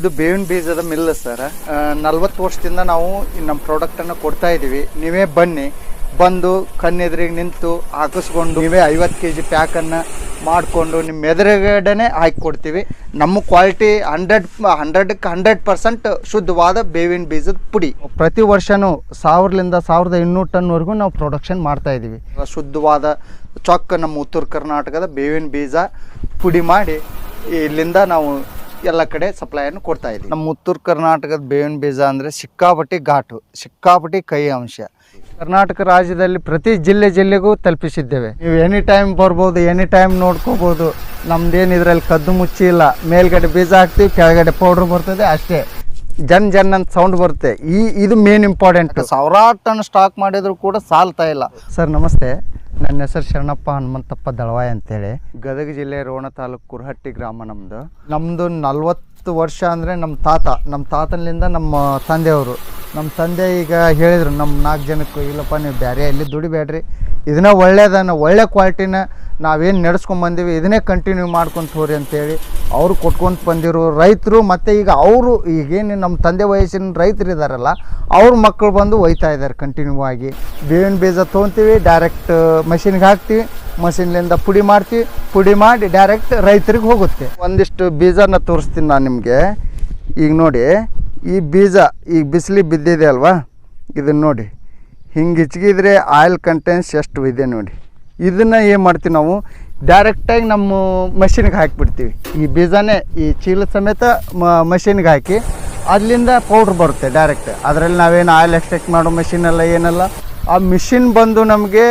ಇದು ಬೇವಿನ ಬೀಜದ ಮಿಲ್ ಸರ್. ನಲ್ವತ್ತು ವರ್ಷದಿಂದ ನಾವು ನಮ್ಮ ಪ್ರಾಡಕ್ಟನ್ನು ಕೊಡ್ತಾ ಇದ್ದೀವಿ. ನೀವೇ ಬನ್ನಿ ಬಂದು ಕಣ್ಣೆದುರಿಗೆ ನಿಂತು ಹಾಕಿಸ್ಕೊಂಡು ನೀವೇ ಐವತ್ತು ಕೆ ಜಿ ಪ್ಯಾಕನ್ನು ಮಾಡಿಕೊಂಡು ನಿಮ್ಮ ಎದುರುಗಡೆನೆ ಹಾಕಿ ಕೊಡ್ತೀವಿ ನಮ್ಮ ಕ್ವಾಲಿಟಿ ಹಂಡ್ರೆಡ್ ಹಂಡ್ರೆಡ್ಗೆ ಹಂಡ್ರೆಡ್ ಪರ್ಸೆಂಟ್ ಶುದ್ಧವಾದ ಬೇವಿನ ಬೀಜದ ಪುಡಿ. ಪ್ರತಿ ವರ್ಷನೂ ಸಾವಿರದಿಂದ ಸಾವಿರದ ಇನ್ನೂರು ಟನ್ವರೆಗೂ ನಾವು ಪ್ರೊಡಕ್ಷನ್ ಮಾಡ್ತಾ ಇದ್ದೀವಿ. ಶುದ್ಧವಾದ ಚೊಕ್ಕ ನಮ್ಮ ಉತ್ತರ ಕರ್ನಾಟಕದ ಬೇವಿನ ಬೀಜ ಪುಡಿ ಮಾಡಿ ಇಲ್ಲಿಂದ ನಾವು ಎಲ್ಲ ಕಡೆ ಸಪ್ಲೈಯನ್ನು ಕೊಡ್ತಾ ಇದ್ದೀವಿ ನಮ್ಮ ಉತ್ತರ ಕರ್ನಾಟಕದ ಬೇವಿನ ಬೀಜ ಅಂದರೆ ಸಿಕ್ಕಾಪಟ್ಟಿ ಘಾಟು ಸಿಕ್ಕಾಪಟ್ಟಿ ಕೈ ಅಂಶ. ಕರ್ನಾಟಕ ರಾಜ್ಯದಲ್ಲಿ ಪ್ರತಿ ಜಿಲ್ಲೆ ಜಿಲ್ಲೆಗೂ ತಲುಪಿಸಿದ್ದೇವೆ. ನೀವು ಎನಿ ಟೈಮ್ ಬರ್ಬೋದು ಎನಿ ಟೈಮ್ ನೋಡ್ಕೋಬೋದು. ನಮ್ದೇನು ಇದರಲ್ಲಿ ಕದ್ದು ಮುಚ್ಚಿ ಇಲ್ಲ. ಮೇಲ್ಗಡೆ ಬೀಜ ಹಾಕ್ತೀವಿ ಕೆಳಗಡೆ ಪೌಡ್ರ್ ಬರ್ತದೆ ಅಷ್ಟೇ. ಜನ್ ಜನ್ ಅಂತ ಸೌಂಡ್ ಬರುತ್ತೆ. ಈ ಇದು ಮೇನ್ ಇಂಪಾರ್ಟೆಂಟ್ ಸಾವಿರಾರು ಟನ್ ಸ್ಟಾಕ್ ಮಾಡಿದ್ರು ಕೂಡ ಸಾಲ್ತಾ ಇಲ್ಲ. ಸರ್ ನಮಸ್ತೆ. ನನ್ನ ಹೆಸರು ಶರಣಪ್ಪ ಹನುಮಂತಪ್ಪ ದಳವಾಯ್ ಅಂತೇಳಿ. ಗದಗ ಜಿಲ್ಲೆ ರೋಣ ತಾಲೂಕು ಕುರಹಟ್ಟಿ ಗ್ರಾಮ ನಮ್ಮದು ನಮ್ಮದು ನಲ್ವತ್ತು ವರ್ಷ ಅಂದರೆ ನಮ್ಮ ತಾತ ನಮ್ಮ ತಾತನಿಂದ ನಮ್ಮ ತಂದೆಯವರು. ನಮ್ಮ ತಂದೆ ಈಗ ಹೇಳಿದರು ನಮ್ಮ ನಾಲ್ಕು ಜನಕ್ಕೂ ಇಲ್ಲಪ್ಪ ನೀವು ಬೇರೆ ಎಲ್ಲಿ ದುಡಿಬೇಡ್ರಿ. ಇದನ್ನ ಒಳ್ಳೆಯದನ್ನು ಒಳ್ಳೆ ಕ್ವಾಲಿಟಿನ ನಾವೇನು ನಡೆಸ್ಕೊಂಡ್ ಬಂದೀವಿ, ಇದನ್ನೇ ಕಂಟಿನ್ಯೂ ಮಾಡ್ಕೊಂತ ಹೋರಿ ಅಂತೇಳಿ ಅವರು ಕೊಟ್ಕೊಂತ ಬಂದಿರೋ ರೈತರು ಮತ್ತು ಈಗ ಅವರು ಈಗೇನು ನಮ್ಮ ತಂದೆ ವಯಸ್ಸಿನ ರೈತರು ಇದ್ದಾರಲ್ಲ ಅವ್ರ ಮಕ್ಕಳು ಬಂದು ಒಯ್ತಾ ಇದ್ದಾರೆ ಕಂಟಿನ್ಯೂ ಆಗಿ. ಬೇವಿನ ಬೀಜ ತೊಗೊತೀವಿ ಡೈರೆಕ್ಟ್ ಮಷಿನ್ಗೆ ಹಾಕ್ತೀವಿ ಮಷಿನ್ಲಿಂದ ಪುಡಿ ಮಾಡ್ತೀವಿ ಪುಡಿ ಮಾಡಿ ಡೈರೆಕ್ಟ್ ರೈತರಿಗೆ ಹೋಗುತ್ತೆ. ಒಂದಿಷ್ಟು ಬೀಜನ ತೋರಿಸ್ತೀನಿ ನಾನು ನಿಮಗೆ. ಈಗ ನೋಡಿ, ಈ ಬೀಜ ಈಗ ಬಿಸಿಲಿ ಬಿದ್ದಿದೆ ಅಲ್ವಾ? ಇದನ್ನು ನೋಡಿ. ಹಿಂಗೆ ಹೆಚ್ಚಿಗಿದ್ರೆ ಆಯಿಲ್ ಕಂಟೆನ್ಸ್ ಎಷ್ಟು ಇದೆ ನೋಡಿ. ಇದನ್ನು ಏನು ಮಾಡ್ತೀವಿ ನಾವು? ಡೈರೆಕ್ಟಾಗಿ ನಮ್ಮ ಮಷಿನ್ಗೆ ಹಾಕಿಬಿಡ್ತೀವಿ. ಈ ಬೀಜನೇ, ಈ ಚೀಲ ಸಮೇತ ಮಷಿನ್ಗೆ ಹಾಕಿ ಅಲ್ಲಿಂದ ಪೌಡ್ರ್ ಬರುತ್ತೆ ಡೈರೆಕ್ಟ್ ಅದರಲ್ಲಿ ನಾವೇನು ಆಯಿಲ್ ಎಕ್ಸ್ಟ್ರಾಕ್ಟ್ ಮಾಡೋ ಮಷಿನ್ ಎಲ್ಲ ಏನಲ್ಲ. ಆ ಮಿಷಿನ್ ಬಂದು ನಮಗೆ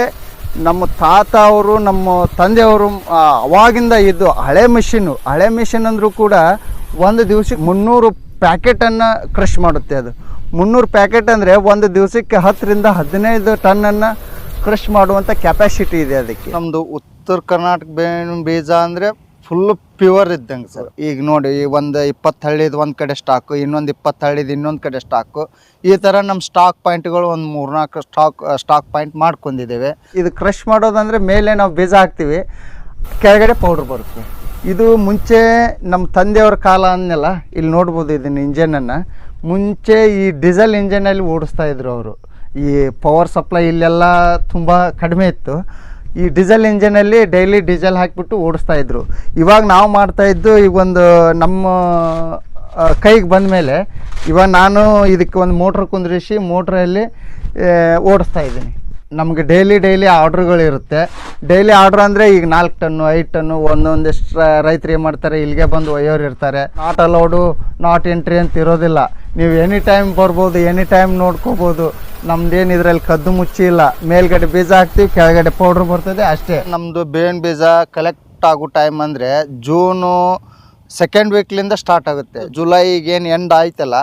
ನಮ್ಮ ತಾತ ಅವರು, ನಮ್ಮ ತಂದೆಯವರು ಅವಾಗಿಂದ ಇದ್ದು ಹಳೆ ಮಿಷಿನ್ನು ಹಳೆ ಮಿಷಿನ್ ಅಂದರೂ ಕೂಡ ಒಂದು ದಿವಸಕ್ಕೆ ಮುನ್ನೂರು ಪ್ಯಾಕೆಟನ್ನು ಕ್ರಷ್ ಮಾಡುತ್ತೆ ಅದು. ಮುನ್ನೂರು ಪ್ಯಾಕೆಟ್ ಅಂದರೆ ಒಂದು ದಿವಸಕ್ಕೆ ಹತ್ತರಿಂದ ಹದಿನೈದು ಟನ್ನನ್ನು ಕ್ರಷ್ ಮಾಡುವಂಥ ಕೆಪಾಸಿಟಿ ಇದೆ ಅದಕ್ಕೆ. ನಮ್ಮದು ಉತ್ತರ ಕರ್ನಾಟಕ ಬೇವಿನ ಬೀಜ ಅಂದರೆ ಫುಲ್ ಪ್ಯೂರ್ ಇದ್ದಂಗೆ ಸರ್. ಈಗ ನೋಡಿ ಒಂದು ಇಪ್ಪತ್ತು ಹಳ್ಳಿದು ಒಂದು ಕಡೆ ಸ್ಟಾಕು ಇನ್ನೊಂದು ಇಪ್ಪತ್ತು ಹಳ್ಳಿದು ಇನ್ನೊಂದು ಕಡೆ ಸ್ಟಾಕು ಈ ಥರ ನಮ್ಮ ಸ್ಟಾಕ್ ಪಾಯಿಂಟ್ಗಳು ಒಂದು ಮೂರ್ನಾಲ್ಕು ಸ್ಟಾಕ್ ಸ್ಟಾಕ್ ಪಾಯಿಂಟ್ ಮಾಡ್ಕೊಂಡಿದ್ದೇವೆ. ಇದು ಕ್ರಷ್ ಮಾಡೋದಂದರೆ ಮೇಲೆ ನಾವು ಬೀಜ ಹಾಕ್ತೀವಿ ಕೆಳಗಡೆ ಪೌಡ್ರ್ ಬರುತ್ತೆ. ಇದು ಮುಂಚೆ ನಮ್ಮ ತಂದೆಯವ್ರ ಕಾಲ ಅನ್ನೆಲ್ಲ, ಇಲ್ಲಿ ನೋಡ್ಬೋದು ಇದನ್ನ ಇಂಜನನ್ನು ಮುಂಚೆ ಈ ಡೀಸೆಲ್ ಇಂಜನಲ್ಲಿ ಓಡಿಸ್ತಾ ಇದ್ರು ಅವರು. ಈ ಪವರ್ ಸಪ್ಲೈ ಇಲ್ಲೆಲ್ಲ ತುಂಬ ಕಡಿಮೆ ಇತ್ತು. ಈ ಡೀಸೆಲ್ ಇಂಜನಲ್ಲಿ ಡೈಲಿ ಡೀಸೆಲ್ ಹಾಕಿಬಿಟ್ಟು ಓಡಿಸ್ತಾ ಇದ್ರು. ಇವಾಗ ನಾವು ಮಾಡ್ತಾಯಿದ್ದು ಈಗ ಒಂದು ನಮ್ಮ ಕೈಗೆ ಬಂದ ಮೇಲೆ ಇವಾಗ ನಾನು ಇದಕ್ಕೆ ಒಂದು ಮೋಟ್ರ್ ಕುಂದ್ರಿಸಿ ಮೋಟ್ರಲ್ಲಿ ಓಡಿಸ್ತಾ ಇದ್ದೀನಿ. ನಮಗೆ ಡೈಲಿ ಡೈಲಿ ಆರ್ಡ್ರುಗಳಿರುತ್ತೆ ಡೈಲಿ ಆರ್ಡ್ರ್ ಅಂದರೆ ಈಗ ನಾಲ್ಕು ಟನ್ನು, ಐದು ಟನ್ನು, ಒಂದೊಂದಿಷ್ಟು ರೈತರು ಏನು ಮಾಡ್ತಾರೆ, ಇಲ್ಲಿಗೆ ಬಂದು ಒಯ್ಯೋರು ಇರ್ತಾರೆ. ನಾಟ್ ಅಲೌಡು ನಾಟ್ ಎಂಟ್ರಿ ಅಂತ ಇರೋದಿಲ್ಲ. ನೀವು ಎನಿ ಟೈಮ್ ಬರ್ಬೋದು ಎನಿ ಟೈಮ್ ನೋಡ್ಕೋಬೋದು. ನಮ್ದೇನು ಇದರಲ್ಲಿ ಕದ್ದು ಮುಚ್ಚಿ ಇಲ್ಲ. ಮೇಲ್ಗಡೆ ಬೀಜ ಹಾಕ್ತೀವಿ, ಕೆಳಗಡೆ ಪೌಡ್ರ್ ಬರ್ತದೆ ಅಷ್ಟೇ. ನಮ್ಮದು ಬೇವಿನ ಬೀಜ ಕಲೆಕ್ಟ್ ಆಗೋ ಟೈಮ್ ಅಂದರೆ ಜೂನು ಸೆಕೆಂಡ್ ವೀಕ್ಲಿಂದ ಸ್ಟಾರ್ಟ್ ಆಗುತ್ತೆ. ಜುಲೈಗೆ ಏನು ಎಂಡ್ ಆಯ್ತಲ್ಲ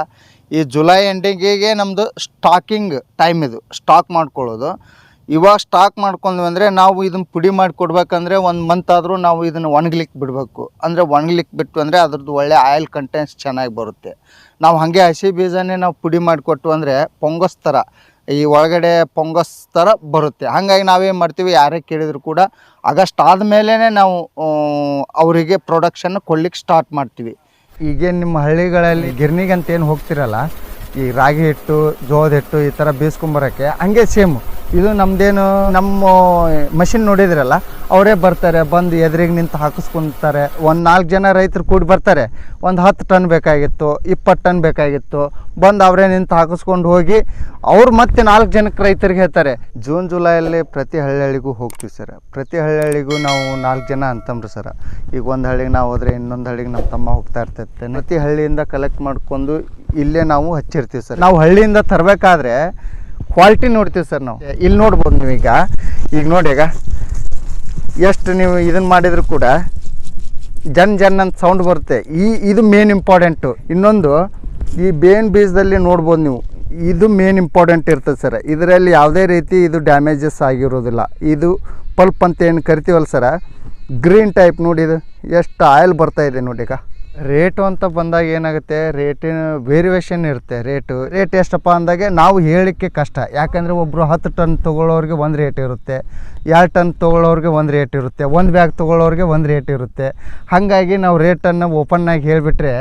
ಈ ಜುಲೈ ಎಂಡಿಂಗಿಗೆ ನಮ್ಮದು ಸ್ಟಾಕಿಂಗ್ ಟೈಮ್ ಇದು, ಸ್ಟಾಕ್ ಮಾಡ್ಕೊಳ್ಳೋದು. ಇವಾಗ ಸ್ಟಾಕ್ ಮಾಡ್ಕೊಂಡ್ವಿ ಅಂದರೆ ನಾವು ಇದನ್ನು ಪುಡಿ ಮಾಡಿ ಕೊಡ್ಬೇಕಂದ್ರೆ ಒಂದು ಮಂತ್ ಆದರೂ ನಾವು ಇದನ್ನು ಒಣಗ್ಲಿಕ್ಕೆ ಬಿಡಬೇಕು. ಅಂದರೆ ಒಣಗ್ಲಿಕ್ಕೆ ಬಿಟ್ಟು ಅಂದರೆ ಅದ್ರದ್ದು ಒಳ್ಳೆ ಆಯಿಲ್ ಕಂಟೆಂಟ್ಸ್ ಚೆನ್ನಾಗಿ ಬರುತ್ತೆ. ನಾವು ಹಾಗೆ ಹಸಿ ಬೀಜನೇ ನಾವು ಪುಡಿ ಮಾಡಿಕೊಟ್ಟು ಅಂದರೆ ಪೊಂಗಸ್ ಥರ ಈ ಒಳಗಡೆ ಪೊಂಗಸ್ ಥರ ಬರುತ್ತೆ. ಹಾಗಾಗಿ ನಾವೇನು ಮಾಡ್ತೀವಿ, ಯಾರೇ ಕೇಳಿದ್ರು ಕೂಡ ಆಗಸ್ಟ್ ಆದಮೇಲೆ ನಾವು ಅವರಿಗೆ ಪ್ರೊಡಕ್ಷನ್ ಕೊಡ್ಲಿಕ್ಕೆ ಸ್ಟಾರ್ಟ್ ಮಾಡ್ತೀವಿ. ಈಗೇನು ನಿಮ್ಮ ಹಳ್ಳಿಗಳಲ್ಲಿ ಗಿರ್ನಿಗೆ ಅಂತ ಏನು ಹೋಗ್ತಿರಲ್ಲ ಈ ರಾಗಿ ಹಿಟ್ಟು, ಜೋಳದ ಹಿಟ್ಟು ಈ ಥರ ಬೀಸ್ಕೊಂಬರೋಕ್ಕೆ ಹಂಗೆ ಸೇಮ್ ಇದು ನಮ್ಮದೇನು ನಮ್ಮ ಮಷಿನ್ ನೋಡಿದ್ರಲ್ಲ, ಅವರೇ ಬರ್ತಾರೆ, ಬಂದು ಎದುರಿಗೆ ನಿಂತು ಹಾಕಿಸ್ಕೊಂತಾರೆ. ಒಂದು ನಾಲ್ಕು ಜನ ರೈತರು ಕೂಡಿ ಬರ್ತಾರೆ. ಒಂದು ಹತ್ತು ಟನ್ ಬೇಕಾಗಿತ್ತು, ಇಪ್ಪತ್ತು ಟನ್ ಬೇಕಾಗಿತ್ತು. ಬಂದು ಅವರೇ ನಿಂತು ಹಾಕಿಸ್ಕೊಂಡು ಹೋಗಿ, ಅವ್ರು ಮತ್ತೆ ನಾಲ್ಕು ಜನಕ್ಕೆ ರೈತರಿಗೆ ಹೇಳ್ತಾರೆ, ಜೂನ್, ಜುಲೈಯಲ್ಲಿ ಪ್ರತಿ ಹಳ್ಳಿಗೂ ಹೋಗ್ತೀವಿ ಸರ್. ಪ್ರತಿ ಹಳ್ಳಿಗೂ ನಾವು ನಾಲ್ಕು ಜನ ಅಂತಂಬ್ರಿ ಸರ್. ಈಗ ಒಂದು ಹಳ್ಳಿಗೆ ನಾವು ಹೋದ್ರೆ ಇನ್ನೊಂದು ಹಳ್ಳಿಗೆ ನಮ್ಮ ತಮ್ಮ ಹೋಗ್ತಾ ಇರ್ತೈತೆ. ಪ್ರತಿ ಹಳ್ಳಿಯಿಂದ ಕಲೆಕ್ಟ್ ಮಾಡ್ಕೊಂಡು ಇಲ್ಲೇ ನಾವು ಹಚ್ಚಿರ್ತೀವಿ ಸರ್. ನಾವು ಹಳ್ಳಿಯಿಂದ ತರಬೇಕಾದ್ರೆ ಕ್ವಾಲಿಟಿ ನೋಡ್ತೀವಿ ಸರ್ ನಾವು. ಇಲ್ಲಿ ನೋಡ್ಬೋದು ನೀವು ಈಗ. ಈಗ ನೋಡಿ ಈಗ. ಎಷ್ಟು ನೀವು ಇದನ್ನು ಮಾಡಿದ್ರು ಕೂಡ ಜನ್ ಜನ್ ಅಂತ ಸೌಂಡ್ ಬರುತ್ತೆ. ಈ ಇದು ಮೇನ್ ಇಂಪಾರ್ಟೆಂಟು ಇನ್ನೊಂದು ಈ ಬೇನ್ ಬೀಜದಲ್ಲಿ ನೋಡ್ಬೋದು ನೀವು. ಇದು ಮೇನ್ ಇಂಪಾರ್ಟೆಂಟ್ ಇರ್ತದೆ ಸರ್. ಇದರಲ್ಲಿ ಯಾವುದೇ ರೀತಿ ಇದು ಡ್ಯಾಮೇಜಸ್ ಆಗಿರೋದಿಲ್ಲ. ಇದು ಪಲ್ಪ್ ಅಂತ ಏನು ಕರಿತೀವಲ್ಲ ಸರ? ಗ್ರೀನ್ ಟೈಪ್ ನೋಡಿ ಇದು. ಎಷ್ಟು ಆಯಿಲ್ ಬರ್ತಾ ಇದೆ ನೋಡಿ ಈಗ. ರೇಟು ಅಂತ ಬಂದಾಗ ಏನಾಗುತ್ತೆ? ರೇಟಿನ ವೇರಿಯೇಷನ್ ಇರುತ್ತೆ. ರೇಟು, ರೇಟ್ ಎಷ್ಟಪ್ಪ ಅಂದಾಗೆ ನಾವು ಹೇಳಲಿಕ್ಕೆ ಕಷ್ಟ. ಯಾಕಂದರೆ ಒಬ್ಬರು ಹತ್ತು ಟನ್ ತೊಗೊಳ್ಳೋರಿಗೆ ಒಂದು ರೇಟ್ ಇರುತ್ತೆ. ಎರಡು ಟನ್ ತೊಗೊಳ್ಳೋರಿಗೆ ಒಂದು ರೇಟ್ ಇರುತ್ತೆ, ಒಂದು ಬ್ಯಾಗ್ ತೊಗೊಳ್ಳೋರಿಗೆ ಒಂದು ರೇಟ್ ಇರುತ್ತೆ. ಹಾಗಾಗಿ ನಾವು ರೇಟನ್ನು ಓಪನ್ನಾಗಿ ಹೇಳಿಬಿಟ್ರೆ,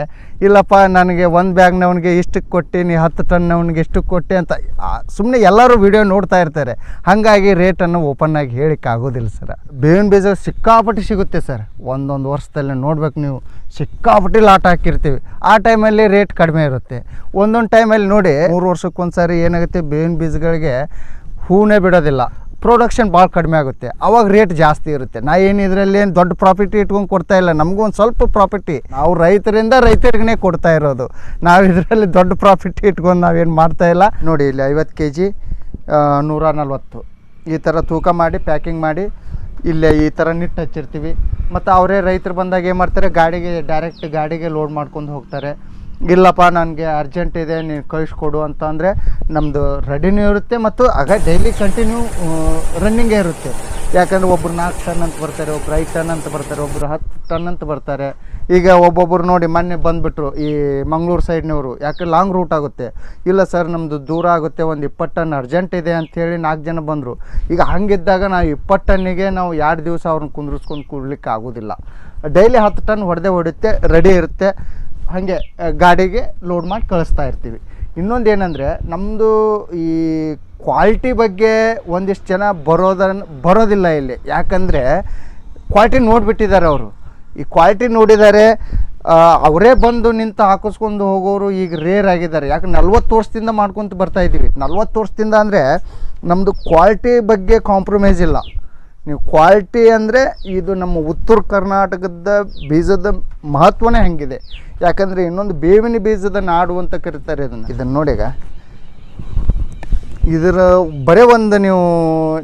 ಇಲ್ಲಪ್ಪ, ನನಗೆ ಒಂದು ಬ್ಯಾಗ್ನವನಿಗೆ ಇಷ್ಟಕ್ಕೆ ಕೊಟ್ಟು, ನೀ ಹತ್ತು ಟನ್ನವನಿಗೆ ಇಷ್ಟಕ್ಕೆ ಕೊಟ್ಟೆ ಅಂತ ಸುಮ್ಮನೆ ಎಲ್ಲರೂ ವಿಡಿಯೋ ನೋಡ್ತಾ ಇರ್ತಾರೆ. ಹಾಗಾಗಿ ರೇಟನ್ನು ಓಪನ್ನಾಗಿ ಹೇಳಿಕ್ಕೆ ಆಗೋದಿಲ್ಲ ಸರ್. ಬೇವಿನ ಬೀಜ ಸಿಕ್ಕಾಪಟ್ಟಿ ಸಿಗುತ್ತೆ ಸರ್. ಒಂದೊಂದು ವರ್ಷದಲ್ಲಿ ನೋಡ್ಬೇಕು ನೀವು. ಸಿಕ್ಕಾಪಟ್ಟಿ ಲಾಟ್ ಹಾಕಿರ್ತೀವಿ. ಆ ಟೈಮಲ್ಲಿ ರೇಟ್ ಕಡಿಮೆ ಇರುತ್ತೆ. ಒಂದೊಂದು ಟೈಮಲ್ಲಿ ನೋಡಿ, ಮೂರು ವರ್ಷಕ್ಕೊಂದು ಸಾರಿ ಏನಾಗುತ್ತೆ, ಬೇವಿನ ಬೀಜಗಳಿಗೆ ಹೂನೇ ಬಿಡೋದಿಲ್ಲ. ಪ್ರೊಡಕ್ಷನ್ ಭಾಳ ಕಡಿಮೆ ಆಗುತ್ತೆ. ಅವಾಗ ರೇಟ್ ಜಾಸ್ತಿ ಇರುತ್ತೆ. ನಾ ಏನು ಇದರಲ್ಲಿ ಏನು ದೊಡ್ಡ ಪ್ರಾಫಿಟ್ ಇಟ್ಕೊಂಡು ಕೊಡ್ತಾ ಇಲ್ಲ. ನಮಗೂ ಒಂದು ಸ್ವಲ್ಪ ಪ್ರಾಫಿಟಿ ನಾವು ರೈತರಿಂದ ರೈತರಿಗೇ ಕೊಡ್ತಾ ಇರೋದು. ನಾವು ಇದರಲ್ಲಿ ದೊಡ್ಡ ಪ್ರಾಫಿಟ್ ಇಟ್ಕೊಂಡು ನಾವೇನು ಮಾಡ್ತಾ ಇಲ್ಲ. ನೋಡಿ, ಇಲ್ಲಿ ಐವತ್ತು ಕೆ ಜಿ ಈ ಥರ ತೂಕ ಮಾಡಿ ಪ್ಯಾಕಿಂಗ್ ಮಾಡಿ, ಇಲ್ಲೇ ಈ ಥರ ನಿಟ್ಟು ಹಚ್ಚಿರ್ತೀವಿ. ಮತ್ತು ಅವರೇ ರೈತರು ಬಂದಾಗ ಏನು ಮಾಡ್ತಾರೆ? ಗಾಡಿಗೆ ಡೈರೆಕ್ಟ್ ಗಾಡಿಗೆ ಲೋಡ್ ಮಾಡ್ಕೊಂಡು ಹೋಗ್ತಾರೆ. ಇಲ್ಲಪ್ಪ, ನನಗೆ ಅರ್ಜೆಂಟ್ ಇದೆ, ನೀನು ಕಳಿಸ್ಕೊಡು ಅಂತ ಅಂದರೆ ನಮ್ಮದು ರೆಡಿನೂ ಇರುತ್ತೆ ಮತ್ತು ಆಗ ಡೈಲಿ ಕಂಟಿನ್ಯೂ ರನ್ನಿಂಗೇ ಇರುತ್ತೆ. ಯಾಕಂದರೆ ಒಬ್ಬರು ನಾಲ್ಕು ಟನ್ ಅಂತ ಬರ್ತಾರೆ ಒಬ್ಬರು ಐದು ಟನ್ ಅಂತ ಬರ್ತಾರೆ ಒಬ್ಬರು ಹತ್ತು ಟನ್ ಅಂತ ಬರ್ತಾರೆ. ಈಗ ಒಬ್ಬೊಬ್ಬರು ನೋಡಿ ಮೊನ್ನೆ ಬಂದುಬಿಟ್ರು ಈ ಮಂಗಳೂರು ಸೈಡ್ನವರು. ಯಾಕೆ ಲಾಂಗ್ ರೂಟ್ ಆಗುತ್ತೆ. ಇಲ್ಲ ಸರ್ ನಮ್ಮದು ದೂರ ಆಗುತ್ತೆ, ಒಂದು ಇಪ್ಪತ್ತು ಟನ್ ಅರ್ಜೆಂಟ್ ಇದೆ ಅಂಥೇಳಿ ನಾಲ್ಕು ಜನ ಬಂದರು. ಈಗ ಹಾಗಿದ್ದಾಗ ನಾವು ಇಪ್ಪತ್ತು ಟನ್ನಿಗೆ ನಾವು ಎರಡು ದಿವಸ ಅವ್ರನ್ನ ಕುಂದ್ರಿಸ್ಕೊಂಡು ಕೂಡ್ಲಿಕ್ಕೆ ಆಗೋದಿಲ್ಲ. ಡೈಲಿ ಹತ್ತು ಟನ್ ಹೊಡೆದೇ ಹೊಡೆಯುತ್ತೆ ರೆಡಿ ಇರುತ್ತೆ. ಹಾಗೆ ಗಾಡಿಗೆ ಲೋಡ್ ಮಾಡಿ ಕಳಿಸ್ತಾ ಇರ್ತೀವಿ. ಇನ್ನೊಂದು ಏನಂದರೆ ನಮ್ಮದು ಈ ಕ್ವಾಲಿಟಿ ಬಗ್ಗೆ ಒಂದಿಷ್ಟು ಜನ ಬರೋದನ್ನು ಬರೋದಿಲ್ಲ ಇಲ್ಲಿ. ಯಾಕಂದರೆ ಕ್ವಾಲಿಟಿ ನೋಡಿಬಿಟ್ಟಿದ್ದಾರೆ ಅವರು. ಈ ಕ್ವಾಲಿಟಿ ನೋಡಿದ್ದಾರೆ ಅವರೇ ಬಂದು ನಿಂತು ಹಾಕಿಸ್ಕೊಂಡು ಹೋಗೋರು ಈಗ ರೇರ್ ಆಗಿದ್ದಾರೆ. ಯಾಕೆ ನಲ್ವತ್ತು ವರ್ಷದಿಂದ ಮಾಡ್ಕೊತ ಬರ್ತಾ ಇದ್ದೀವಿ ನಲ್ವತ್ತು ವರ್ಷದಿಂದ ಅಂದರೆ ನಮ್ಮದು ಕ್ವಾಲಿಟಿ ಬಗ್ಗೆ ಕಾಂಪ್ರಮೈಸ್ ಇಲ್ಲ. ನೀವು ಕ್ವಾಲಿಟಿ ಅಂದರೆ ಇದು ನಮ್ಮ ಉತ್ತರ ಕರ್ನಾಟಕದ ಬೀಜದ ಮಹತ್ವನೇ ಹಾಗಿದೆ. ಯಾಕಂದರೆ ಇನ್ನೊಂದು ಬೇವಿನ ಬೀಜದ ನಾಡು ಅಂತ ಕರೀತಾರೆ ಇದನ್ನು. ಇದನ್ನು ನೋಡಿಗ ಇದರ ಬರೇ ಒಂದು ನೀವು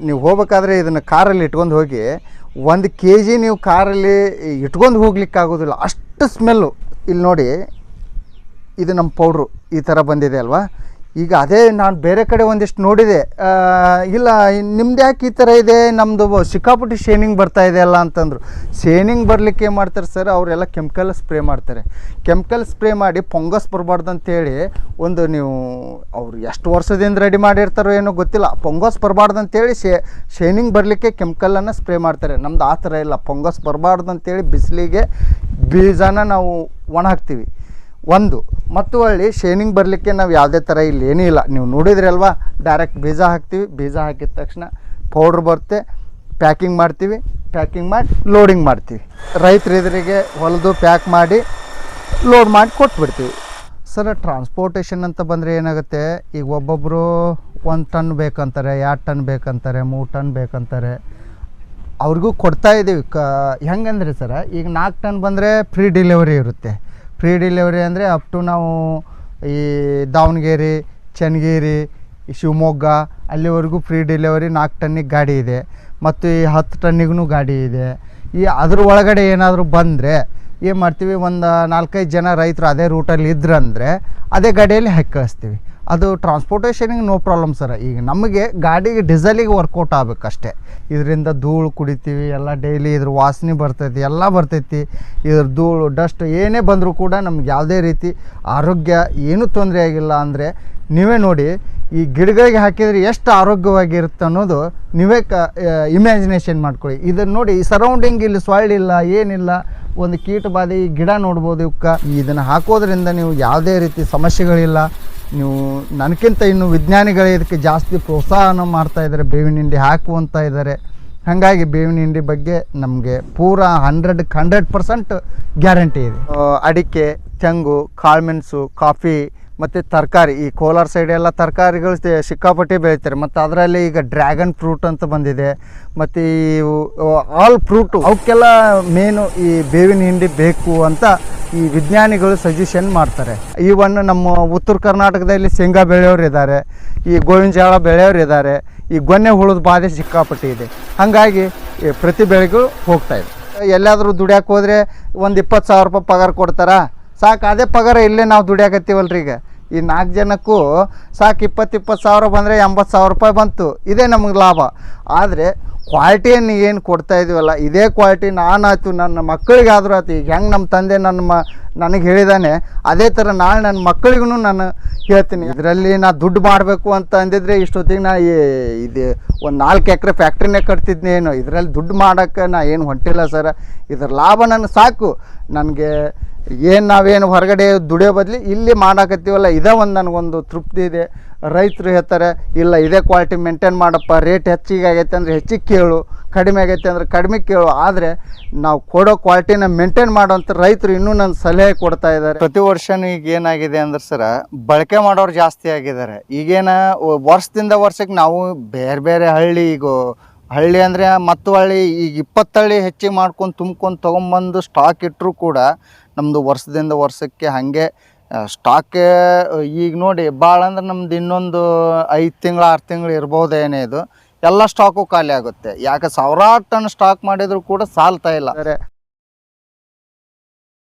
ನೀವು ಹೋಗ್ಬೇಕಾದ್ರೆ ಇದನ್ನು ಕಾರಲ್ಲಿ ಇಟ್ಕೊಂಡು ಹೋಗಿ ಒಂದು ಕೆ ಜಿ ನೀವು ಕಾರಲ್ಲಿ ಇಟ್ಕೊಂಡು ಹೋಗ್ಲಿಕ್ಕೆ ಆಗೋದಿಲ್ಲ. ಅಷ್ಟು ಸ್ಮೆಲ್ಲು ಇಲ್ಲಿ ನೋಡಿ, ಇದು ನಮ್ಮ ಪೌಡ್ರು ಈ ಥರ ಬಂದಿದೆ ಅಲ್ವಾ? ಈಗ ಅದೇ ನಾನು ಬೇರೆ ಕಡೆ ಒಂದಿಷ್ಟು ನೋಡಿದೆ. ಇಲ್ಲ, ನಿಮ್ದು ಯಾಕೆ ಈ ಥರ ಇದೆ? ನಮ್ಮದು ಸಿಕ್ಕಾಪುಟ್ಟಿ ಶೇನಿಂಗ್ ಬರ್ತಾ ಇದೆ ಅಲ್ಲ ಅಂತಂದರು. ಶೇನಿಂಗ್ ಬರಲಿಕ್ಕೆ ಏನು ಮಾಡ್ತಾರೆ ಸರ್? ಅವರೆಲ್ಲ ಕೆಮಿಕಲ್ ಸ್ಪ್ರೇ ಮಾಡ್ತಾರೆ. ಕೆಮಿಕಲ್ ಸ್ಪ್ರೇ ಮಾಡಿ ಪೊಂಗಸ್ ಬರಬಾರ್ದು ಅಂತೇಳಿ ಒಂದು ನೀವು ಅವ್ರು ಎಷ್ಟು ವರ್ಷದಿಂದ ರೆಡಿ ಮಾಡಿರ್ತಾರೋ ಏನೋ ಗೊತ್ತಿಲ್ಲ. ಪೊಂಗಸ್ ಬರಬಾರ್ದು ಅಂತೇಳಿ ಶೇ, ಶೇನಿಂಗ್ ಬರಲಿಕ್ಕೆ ಕೆಮಿಕಲನ್ನು ಸ್ಪ್ರೇ ಮಾಡ್ತಾರೆ. ನಮ್ದು ಆ ಥರ ಇಲ್ಲ. ಪೊಂಗಸ್ ಬರಬಾರ್ದು ಅಂತೇಳಿ ಬಿಸಿಲಿಗೆ ಬೀಜನ ನಾವು ಒಣ ಹಾಕ್ತೀವಿ. ಒಂದು. ಮತ್ತು ಹೊಳ್ಳಿ ಶೇನಿಂಗ್ ಬರಲಿಕ್ಕೆ ನಾವು ಯಾವುದೇ ಥರ ಇಲ್ಲಿ ಏನೂ ಇಲ್ಲ. ನೀವು ನೋಡಿದ್ರಿ ಡೈರೆಕ್ಟ್ ಬೀಜ ಹಾಕ್ತೀವಿ. ಬೀಜ ಹಾಕಿದ ತಕ್ಷಣ ಪೌಡ್ರ್ ಬರುತ್ತೆ. ಪ್ಯಾಕಿಂಗ್ ಮಾಡ್ತೀವಿ. ಪ್ಯಾಕಿಂಗ್ ಮಾಡಿ ಲೋಡಿಂಗ್ ಮಾಡ್ತೀವಿ. ರೈತರು ಎದುರಿಗೆ ಹೊಲಿದು ಪ್ಯಾಕ್ ಮಾಡಿ ಲೋಡ್ ಮಾಡಿ ಕೊಟ್ಬಿಡ್ತೀವಿ. ಸರ್ ಟ್ರಾನ್ಸ್ಪೋರ್ಟೇಷನ್ ಅಂತ ಬಂದರೆ ಏನಾಗುತ್ತೆ? ಈಗ ಒಬ್ಬೊಬ್ಬರು ಒಂದು ಟನ್ ಬೇಕಂತಾರೆ, ಎರಡು ಟನ್ ಬೇಕಂತಾರೆ, ಮೂರು ಟನ್ ಬೇಕಂತಾರೆ. ಅವ್ರಿಗೂ ಕೊಡ್ತಾ ಇದ್ದೀವಿ ಕ, ಹೆಂಗಂದ್ರೆ ಸರ, ಈಗ ನಾಲ್ಕು ಟನ್ ಬಂದರೆ ಫ್ರೀ ಡೆಲಿವರಿ ಇರುತ್ತೆ. ಫ್ರೀ ಡೆಲಿವರಿ ಅಂದರೆ ಅಪ್ ಟು ನಾವು ಈ ದಾವಣಗೆರೆ, ಚನ್ನಗಿರಿ, ಶಿವಮೊಗ್ಗ ಅಲ್ಲಿವರೆಗೂ ಫ್ರೀ ಡೆಲಿವರಿ ನಾಲ್ಕು ಟನ್ನಿಗೆ ಗಾಡಿ ಇದೆ. ಮತ್ತು ಈ ಹತ್ತು ಟನ್ನಿಗೂ ಗಾಡಿ ಇದೆ. ಈ ಅದ್ರ ಒಳಗಡೆ ಏನಾದರೂ ಬಂದರೆ ಏನು ಮಾಡ್ತೀವಿ, ಒಂದು ನಾಲ್ಕೈದು ಜನ ರೈತರು ಅದೇ ರೂಟಲ್ಲಿ ಇದ್ರಂದರೆ ಅದೇ ಗಾಡಿಯಲ್ಲಿ ಹಾಕಿ ಕಳಿಸ್ತೀವಿ. ಅದು ಟ್ರಾನ್ಸ್ಪೋರ್ಟೇಷನಿಗೆ ನೋ ಪ್ರಾಬ್ಲಮ್ ಸರ್ ಈಗ ನಮಗೆ ಗಾಡಿಗೆ ಡೀಸೆಲಿಗೆ ವರ್ಕೌಟ್ ಆಗಬೇಕಷ್ಟೇ. ಇದರಿಂದ ಧೂಳು ಕುಡಿತೀವಿ, ಎಲ್ಲ ಡೈಲಿ ಇದ್ರ ವಾಸನೆ ಬರ್ತೈತಿ, ಎಲ್ಲ ಬರ್ತೈತಿ. ಇದ್ರ ಧೂಳು ಡಸ್ಟ್ ಏನೇ ಬಂದರೂ ಕೂಡ ನಮ್ಗೆ ಯಾವುದೇ ರೀತಿ ಆರೋಗ್ಯ ಏನೂ ತೊಂದರೆ ಆಗಿಲ್ಲ ಅಂದರೆ ನೀವೇ ನೋಡಿ, ಈ ಗಿಡಗಳಿಗೆ ಹಾಕಿದರೆ ಎಷ್ಟು ಆರೋಗ್ಯವಾಗಿರುತ್ತೆ ಅನ್ನೋದು ನೀವೇ ಕ ಇಮ್ಯಾಜಿನೇಷನ್ ಮಾಡ್ಕೊಳ್ಳಿ. ಇದನ್ನು ನೋಡಿ, ಈ ಸರೌಂಡಿಂಗ್ ಇಲ್ಲಿ ಸಾಯಿಲ್ ಇಲ್ಲ, ಏನಿಲ್ಲ, ಒಂದು ಕೀಟ ಬಾಧೆ ಈ ಗಿಡ ನೋಡ್ಬೋದು ಇವಕ್ಕೆ ಇದನ್ನು ಹಾಕೋದ್ರಿಂದ ನೀವು ಯಾವುದೇ ರೀತಿ ಸಮಸ್ಯೆಗಳಿಲ್ಲ ನೀವು ನನಗಿಂತ ಇನ್ನು ವಿಜ್ಞಾನಿಗಳು ಇದಕ್ಕೆ ಜಾಸ್ತಿ ಪ್ರೋತ್ಸಾಹನ ಮಾಡ್ತಾ ಇದ್ದಾರೆ, ಬೇವಿನ ಹಿಂಡಿ ಹಾಕುವಂತ ಇದ್ದಾರೆ. ಹಾಗಾಗಿ ಬೇವಿನ ಹಿಂಡಿ ಬಗ್ಗೆ ನಮಗೆ ಪೂರಾ ಹಂಡ್ರೆಡ್ಗೆ ಹಂಡ್ರೆಡ್ ಪರ್ಸೆಂಟ್ ಗ್ಯಾರಂಟಿ ಇದೆ. ಅಡಿಕೆ ತೆಂಗು ಕಾಳುಮೆಣಸು, ಕಾಫಿ ಮತ್ತು ತರಕಾರಿ, ಈ ಕೋಲಾರ ಸೈಡ್ ಎಲ್ಲ ತರಕಾರಿಗಳು ಸಿಕ್ಕಾಪಟ್ಟೆ ಬೆಳಿತಾರೆ. ಮತ್ತು ಅದರಲ್ಲಿ ಈಗ ಡ್ರ್ಯಾಗನ್ ಫ್ರೂಟ್ ಅಂತ ಬಂದಿದೆ. ಮತ್ತು ಈ ಆಲ್ ಫ್ರೂಟು ಅವಕ್ಕೆಲ್ಲ ಮೇನು ಈ ಬೇವಿನ ಹಿಂಡಿ ಬೇಕು ಅಂತ ಈ ವಿಜ್ಞಾನಿಗಳು ಸಜೆಷನ್ ಮಾಡ್ತಾರೆ. ಈವನ್ ನಮ್ಮ ಉತ್ತರ ಕರ್ನಾಟಕದಲ್ಲಿ ಶೇಂಗಾ ಬೆಳೆಯೋರು ಇದ್ದಾರೆ. ಈ ಗೋವಿನ ಜೋಳ ಬೆಳೆಯೋರು ಇದ್ದಾರೆ. ಈ ಗೊನ್ನೆ ಹುಳದ ಬಾಧೆ ಸಿಕ್ಕಾಪಟ್ಟೆ ಇದೆ. ಹಾಗಾಗಿ ಪ್ರತಿ ಬೆಳೆಗೂ ಹೋಗ್ತಾ ಇದೆ. ಎಲ್ಲಾದರೂ ದುಡಿಯಕ್ಕೆ ಹೋದರೆ ಒಂದು ಇಪ್ಪತ್ತು ಸಾವಿರ ರೂಪಾಯಿ ಪಗಾರ ಕೊಡ್ತಾರಾ? ಸಾಕು, ಅದೇ ಪಗಾರ ಇಲ್ಲೇ ನಾವು ದುಡಿಯಾಕತ್ತೀವಲ್ರಿ ಈಗ ಈ ನಾಲ್ಕು ಜನಕ್ಕೂ ಸಾಕು ಇಪ್ಪತ್ತು ಇಪ್ಪತ್ತು ಸಾವಿರ ಬಂದರೆ ಎಂಬತ್ತು ಸಾವಿರ ರೂಪಾಯಿ ಬಂತು. ಇದೇ ನಮಗೆ ಲಾಭ. ಆದರೆ ಕ್ವಾಲಿಟಿಯನ್ನು ಏನು ಕೊಡ್ತಾ ಇದೀವಲ್ಲ, ಇದೇ ಕ್ವಾಲಿಟಿ ನಾನು ಆಯ್ತು ನನ್ನ ಮಕ್ಕಳಿಗಾದರೂ ಆಯ್ತು. ಈಗ ಹೆಂಗೆ ನಮ್ಮ ತಂದೆ ನನ್ನ ಮ, ನನಗೆ ಹೇಳಿದಾನೆ, ಅದೇ ಥರ ನಾಳೆ ನನ್ನ ಮಕ್ಕಳಿಗೂ ನಾನು ಹೇಳ್ತೀನಿ. ಇದರಲ್ಲಿ ನಾ ದುಡ್ಡು ಮಾಡಬೇಕು ಅಂತ ಅಂದಿದ್ರೆ ಇಷ್ಟೊತ್ತಿಗೆ ನಾ ಇದು ಒಂದು ನಾಲ್ಕು ಎಕರೆ ಫ್ಯಾಕ್ಟ್ರಿನೇ ಕಟ್ತಿದ್ನೇನು ಇದರಲ್ಲಿ ದುಡ್ಡು ಮಾಡೋಕ್ಕೆ ನಾ ಏನು ಹೊಂಟಿಲ್ಲ ಸರ್. ಇದ್ರ ಲಾಭ ನನಗೆ ಸಾಕು. ನನಗೆ ಏನು ನಾವೇನು ಹೊರಗಡೆ ದುಡಿಯೋ ಬದಲಿ ಇಲ್ಲಿ ಮಾಡಾಕತ್ತೀವಲ್ಲ, ಇದೇ ಒಂದು ನನಗೊಂದು ತೃಪ್ತಿ ಇದೆ. ರೈತರು ಹೇಳ್ತಾರೆ, ಇಲ್ಲ ಇದೇ ಕ್ವಾಲಿಟಿ ಮೇಂಟೈನ್ ಮಾಡಪ್ಪ ರೇಟ್ ಹೆಚ್ಚಿಗೆ ಆಗೈತೆ ಅಂದರೆ ಹೆಚ್ಚಿಗೆ ಕೇಳು, ಕಡಿಮೆ ಆಗೈತೆ ಅಂದರೆ ಕಡಿಮೆ ಕೇಳು. ಆದರೆ ನಾವು ಕೊಡೋ ಕ್ವಾಲಿಟಿನ ಮೇಂಟೈನ್ ಮಾಡೋಂಥ ರೈತರು ಇನ್ನೂ ನನ್ನ ಸಲಹೆ ಕೊಡ್ತಾ ಇದ್ದಾರೆ. ಪ್ರತಿ ವರ್ಷನೂ ಈಗ ಏನಾಗಿದೆ ಅಂದ್ರೆ ಸರ, ಬಳಕೆ ಮಾಡೋರು ಜಾಸ್ತಿ ಆಗಿದ್ದಾರೆ. ಈಗೇನ, ವರ್ಷದಿಂದ ವರ್ಷಕ್ಕೆ ನಾವು ಬೇರೆ ಬೇರೆ ಹಳ್ಳಿ, ಈಗ ಹಳ್ಳಿ ಅಂದರೆ ಮತ್ತು ಹಳ್ಳಿ, ಈಗ ಇಪ್ಪತ್ತಳ್ಳಿ ಹೆಚ್ಚಿಗೆ ಮಾಡ್ಕೊಂಡು ತುಂಬ್ಕೊಂಡು ತೊಗೊಂಬಂದು ಸ್ಟಾಕ್ ಇಟ್ಟರೂ ಕೂಡ ನಮ್ಮದು ವರ್ಷದಿಂದ ವರ್ಷಕ್ಕೆ ಹಾಗೆ ಸ್ಟಾಕ್ ಈಗ ನೋಡಿ ಭಾಳ ಅಂದ್ರೆ ನಮ್ದು ಇನ್ನೊಂದು ಐದು ತಿಂಗಳು, ಆರು ತಿಂಗಳು ಇರ್ಬೋದೇನೇ ಇದು, ಎಲ್ಲ ಸ್ಟಾಕು ಖಾಲಿ ಆಗುತ್ತೆ. ಯಾಕೆ ಸಾವಿರಾರು ಟನ್ ಸ್ಟಾಕ್ ಮಾಡಿದರೂ ಕೂಡ ಸಾಲ್ತಾ ಇಲ್ಲ.